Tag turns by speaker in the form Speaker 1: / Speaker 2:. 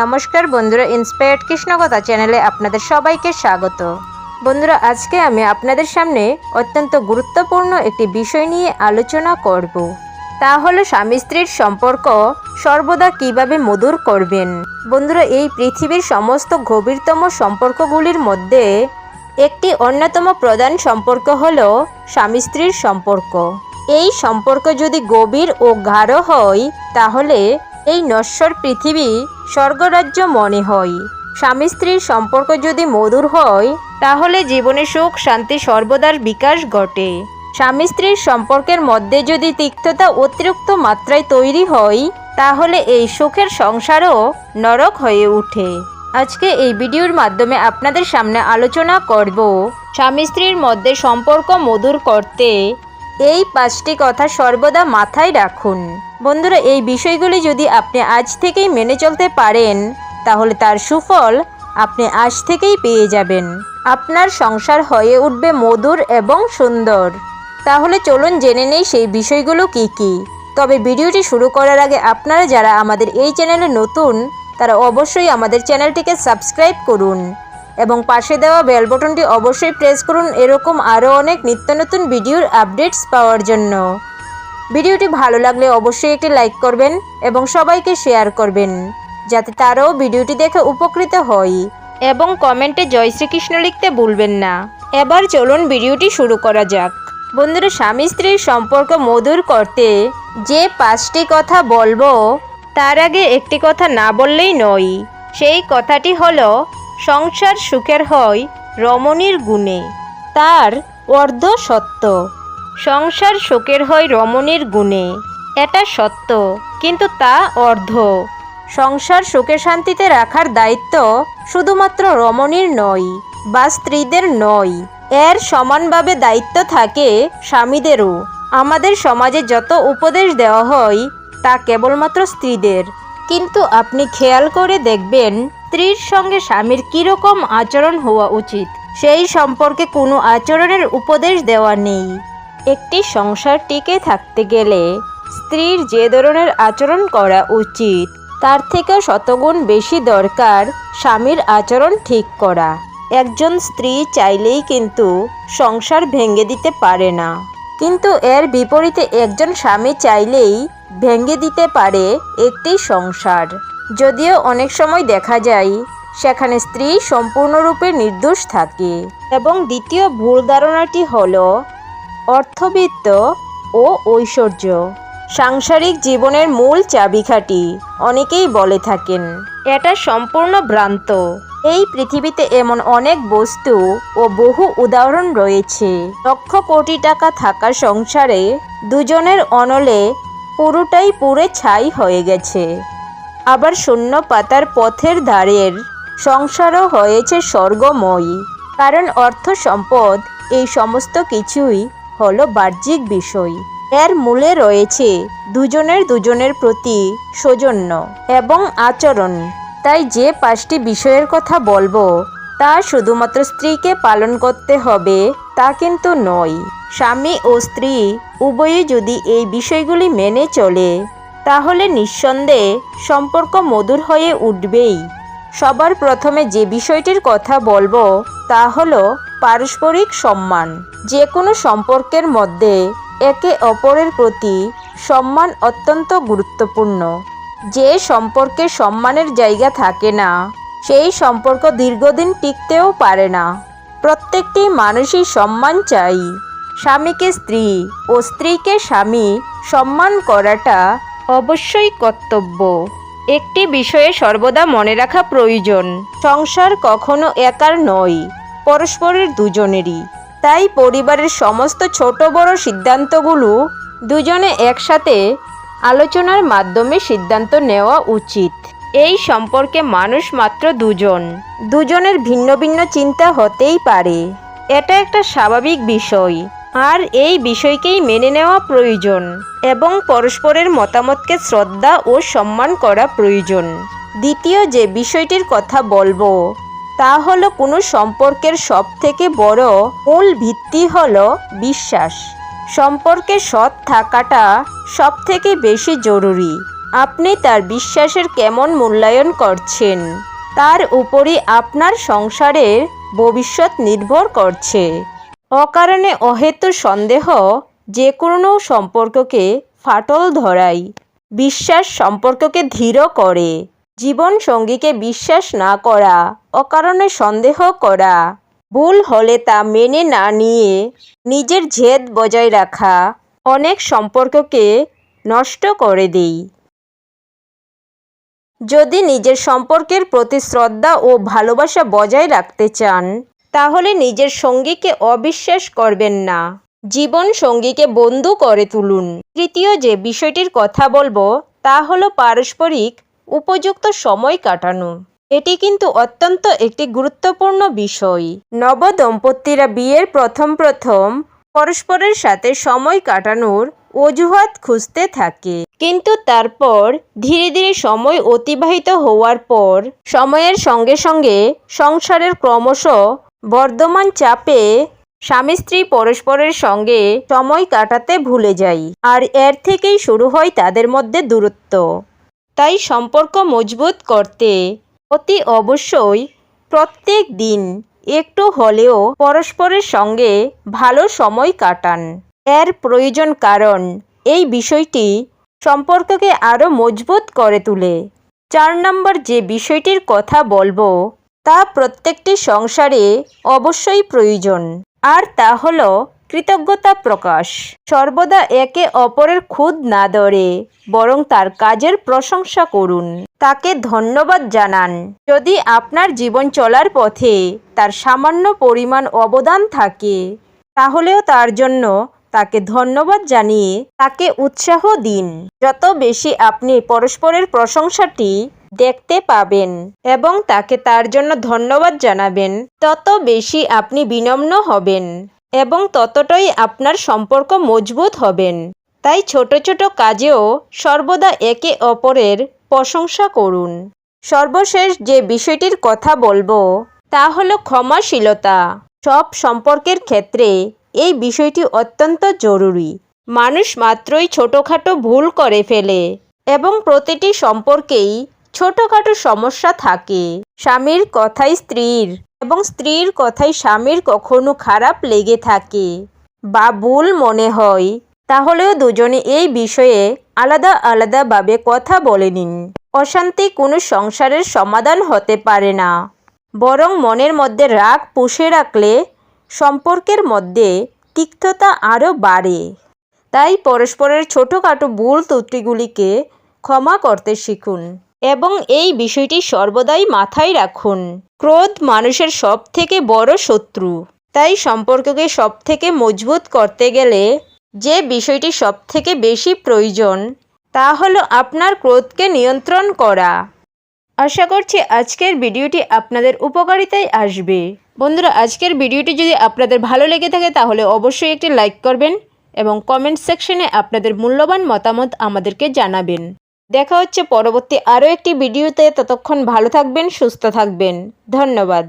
Speaker 1: নমস্কার বন্ধুরা ইন্সপায়ার্ড কৃষ্ণকথা চ্যানেলে আপনাদের সবাইকে স্বাগত। বন্ধুরা, আজকে আমি আপনাদের সামনে অত্যন্ত গুরুত্বপূর্ণ একটি বিষয় নিয়ে আলোচনা করব। তা হলো স্বামী স্ত্রীর সম্পর্ক সর্বদা কীভাবে মধুর করবেন? বন্ধুরা, এই পৃথিবীর সমস্ত গভীরতম সম্পর্কগুলির মধ্যে একটি অন্যতম প্রধান সম্পর্ক হল স্বামী স্ত্রীর সম্পর্ক। এই সম্পর্ক যদি গভীর ও গাঢ় হয়, তাহলে এই নশ্বর পৃথিবী স্বর্গরাজ্য মনে হয়। স্বামী স্ত্রীর সম্পর্ক যদি মধুর হয়, তাহলে জীবনে সুখ, শান্তি, সর্বদার বিকাশ ঘটে। স্বামী স্ত্রীর সম্পর্কের মধ্যে যদি তিক্ততা অতিরিক্ত মাত্রায় তৈরি হয়, তাহলে এই সুখের সংসারও নরক হয়ে ওঠে। আজকে এই ভিডিওর মাধ্যমে আপনাদের সামনে আলোচনা করব, স্বামী স্ত্রীর মধ্যে সম্পর্ক মধুর করতে এই পাঁচটি কথা সর্বদা মাথায় রাখুন। বন্ধুরা, এই বিষয়গুলি যদি আপনি আজ থেকেই মেনে চলতে পারেন, তাহলে তার সুফল আপনি আজ থেকেই পেয়ে যাবেন। আপনার সংসার হয়ে উঠবে মধুর এবং সুন্দর। তাহলে চলুন জেনে নেই সেই বিষয়গুলো কি কি। তবে ভিডিওটি শুরু করার আগে আপনারা যারা আমাদের এই চ্যানেলে নতুন, তারা অবশ্যই আমাদের চ্যানেলটিকে সাবস্ক্রাইব করুন এবং পাশে দেওয়া বেল বটনটি অবশ্যই প্রেস করুন, এরকম আরও অনেক নিত্য নতুন ভিডিওর আপডেটস পাওয়ার জন্য। ভিডিওটি ভালো লাগলে অবশ্যই একটি লাইক করবেন এবং সবাইকে শেয়ার করবেন, যাতে তারাও ভিডিওটি দেখে উপকৃত হয়। এবং কমেন্টে জয় শ্রীকৃষ্ণ লিখতে ভুলবেন না। এবার চলুন ভিডিওটি শুরু করা যাক। বন্ধুরা, স্বামী স্ত্রীর সম্পর্ক মধুর করতে যে পাঁচটি কথা বলব, তার আগে একটি কথা না বললেই নয়। সেই কথাটি হলো, সংসার সুখের হয় রমণীর গুণে। তার অর্ধ সত্য। সংসার শোকের হয় রমণীর গুণে। এটা সত্য, কিন্তু তা অর্ধ। সংসার সুখে শান্তিতে রাখার দায়িত্ব শুধুমাত্র রমণীর নয়, বা স্ত্রীদের নয়। এর সমানভাবে দায়িত্ব থাকে স্বামীদেরও। আমাদের সমাজে যত উপদেশ দেওয়া হয়, তা কেবলমাত্র স্ত্রীদের। কিন্তু আপনি খেয়াল করে দেখবেন, স্ত্রীর সঙ্গে স্বামীর কীরকম আচরণ হওয়া উচিত। সেই সম্পর্কে কোনো আচরণের উপদেশ দেওয়া নেই। একটি সংসার টিকে থাকতে গেলে স্ত্রীর যে ধরনের আচরণ করা উচিত, তার থেকেও শতগুণ বেশি দরকার স্বামীর আচরণ ঠিক করা। একজন স্ত্রী চাইলেই কিন্তু সংসার ভেঙে দিতে পারে না। কিন্তু এর বিপরীতে একজন স্বামী চাইলেই ভেঙে দিতে পারে একটি সংসার। যদিও অনেক সময় দেখা যায়, সেখানে স্ত্রী সম্পূর্ণরূপে নির্দোষ থাকে। এবং দ্বিতীয় ভুল ধারণাটি হলো অর্থবিত্ত ও ঐশ্বর্য। সাংসারিক জীবনের মূল চাবিকাঠি, অনেকেই বলে থাকেন, এটা সম্পূর্ণ ভ্রান্ত। এই পৃথিবীতে এমন অনেক বস্তু ও বহু উদাহরণ রয়েছে। লক্ষ কোটি টাকা থাকা সংসারে দুজনের অনলে পুরোটাই পুরে ছাই হয়ে গেছে। আবার শূন্য পাতার পথের ধারের সংসারও হয়েছে স্বর্গময়। কারণ অর্থ সম্পদ এই সমস্ত কিছুই হলো বাহ্যিক বিষয়। এর মূলে রয়েছে দুজনের দুজনের প্রতি সৌজন্য এবং আচরণ। তাই যে পাঁচটি বিষয়ের কথা বলব, তা শুধুমাত্র স্ত্রীকে পালন করতে হবে, তা কিন্তু নয়। স্বামী ও স্ত্রী উভয়ই যদি এই বিষয়গুলি মেনে চলে, তাহলে নিঃসন্দেহে সম্পর্ক মধুর হয়ে উঠবেই। সবার প্রথমে যে বিষয়টির কথা বলব, তা হলো পারস্পরিক সম্মান। যে কোনো সম্পর্কের মধ্যে একে অপরের প্রতি সম্মান অত্যন্ত গুরুত্বপূর্ণ। যে সম্পর্কে সম্মানের জায়গা থাকে না, সেই সম্পর্ক দীর্ঘদিন টিকতেও পারে না। প্রত্যেকটি মানুষই সম্মান চাই। স্বামীকে স্ত্রী ও স্ত্রীকে স্বামী সম্মান করাটা অবশ্যই কর্তব্য। একটি বিষয়ে সর্বদা মনে রাখা প্রয়োজন। সংসার কখনো একার নয়। পরস্পরের দুজনেরই। তাই পরিবারের সমস্ত ছোট বড় সিদ্ধান্তগুলো দুজনে একসাথে আলোচনার মাধ্যমে সিদ্ধান্ত নেওয়া উচিত। এই সম্পর্কে মানুষ মাত্র দুজন। দুজনের ভিন্ন ভিন্ন চিন্তা হতেই পারে। এটা একটা স্বাভাবিক বিষয়। আর এই বিষয়কেই মেনে নেওয়া প্রয়োজন এবং পরস্পরের মতামতকে শ্রদ্ধা ও সম্মান করা প্রয়োজন। দ্বিতীয় যে বিষয়টির কথা বলব তা হলো কোনো সম্পর্কের সব থেকে বড় মূল ভিত্তি হলো বিশ্বাস। সম্পর্কে সৎ থাকাটা সব থেকে বেশি জরুরি। আপনি তার বিশ্বাসের কেমন মূল্যায়ন করছেন, তার উপরই আপনার সংসারের ভবিষ্যৎ নির্ভর করছে। অকারণে অহেতু সন্দেহ যে কোনো সম্পর্ককে ফাটল ধরায়। বিশ্বাস সম্পর্ককে ধীর করে। জীবন সঙ্গীকে বিশ্বাস না করা, অকারণে সন্দেহ করা, ভুল হলে তা মেনে না নিয়ে নিজের জেদ বজায় রাখা অনেক সম্পর্ককে নষ্ট করে দেই। যদি নিজের সম্পর্কের প্রতি শ্রদ্ধা ও ভালোবাসা বজায় রাখতে চান, তাহলে নিজের সঙ্গীকে অবিশ্বাস করবেন না। জীবন সঙ্গীকে বন্ধু করে তুলুন। তৃতীয় যে বিষয়টির কথা বলব, তা হলো পারস্পরিক উপযুক্ত সময় কাটানো। এটি কিন্তু অত্যন্ত একটি গুরুত্বপূর্ণ বিষয়। নবদম্পতিরা বিয়ের প্রথম প্রথম পরস্পরের সাথে সময় কাটানোর অজুহাত খুঁজতে থাকে। কিন্তু তারপর ধীরে ধীরে সময় অতিবাহিত হওয়ার পর সময়ের সঙ্গে সঙ্গে সংসারের ক্রমশ বর্ধমান চাপে স্বামী স্ত্রী পরস্পরের সঙ্গে সময় কাটাতে ভুলে যায়। আর এর থেকেই শুরু হয় তাদের মধ্যে দূরত্ব। তাই সম্পর্ক মজবুত করতে। অতি অবশ্যই প্রত্যেক দিন একটু হলেও পরস্পরের সঙ্গে ভালো সময় কাটান। এর প্রয়োজন কারণ, এই বিষয়টি সম্পর্ককে আরও মজবুত করে তোলে। চার নম্বর যে বিষয়টির কথা বলব, তা প্রত্যেকটি সংসারে অবশ্যই প্রয়োজন। আর তা হলো কৃতজ্ঞতা প্রকাশ। সর্বদা একে অপরের খুদ না ধরে, বরং তার কাজের প্রশংসা করুন। তাকে ধন্যবাদ জানান। যদি আপনার জীবন চলার পথে তার সামান্য পরিমাণ অবদান থাকে, তাহলেও তার জন্য তাকে ধন্যবাদ জানিয়ে তাকে উৎসাহ দিন। যত বেশি আপনি পরস্পরের প্রশংসাটি দেখতে পাবেন এবং তাকে তার জন্য ধন্যবাদ জানাবেন, তত বেশি আপনি বিনম্ন হবেন। এবং ততটাই আপনার সম্পর্ক মজবুত হবেন। তাই ছোট ছোট কাজেও সর্বদা একে অপরের প্রশংসা করুন। সর্বশেষ যে বিষয়টির কথা বলব, তা হলো ক্ষমাশীলতা। সব সম্পর্কের ক্ষেত্রে এই বিষয়টি অত্যন্ত জরুরি। মানুষ মাত্রই ছোটোখাটো ভুল করে ফেলে এবং প্রতিটি সম্পর্কেই ছোটোখাটো সমস্যা থাকে। স্বামীর কথাই স্ত্রীর এবং স্ত্রীর কথাই স্বামীর কখনো খারাপ লেগে থাকে। বা ভুল মনে হয়। তাহলেও দুজনে এই বিষয়ে আলাদা আলাদাভাবে কথা বলে নিন অশান্তি কোনো সংসারের সমাধান হতে পারে না। বরং মনের মধ্যে রাগ পুষে রাখলে সম্পর্কের মধ্যে তিক্ততা আরও বাড়ে। তাই পরস্পরের ছোটোখাটো ভুল ত্রুটিগুলিকে ক্ষমা করতে শিখুন। এবং এই বিষয়টি সর্বদাই মাথায় রাখুন। ক্রোধ মানুষের সব থেকে বড় শত্রু। তাই সম্পর্ককে সব থেকে মজবুত করতে গেলে যে বিষয়টি সব থেকে বেশি প্রয়োজন, তা হলো আপনার ক্রোধকে নিয়ন্ত্রণ করা। আশা করছি আজকের ভিডিওটি আপনাদের উপকারিতায় আসবে। বন্ধুরা, আজকের ভিডিওটি যদি আপনাদের ভালো লেগে থাকে, তাহলে অবশ্যই একটি লাইক করবেন এবং কমেন্ট সেকশনে আপনাদের মূল্যবান মতামত আমাদেরকে জানাবেন। দেখা হচ্ছে পরবর্তী আরও একটি ভিডিওতে। ততক্ষণ ভালো থাকবেন সুস্থ থাকবেন। ধন্যবাদ।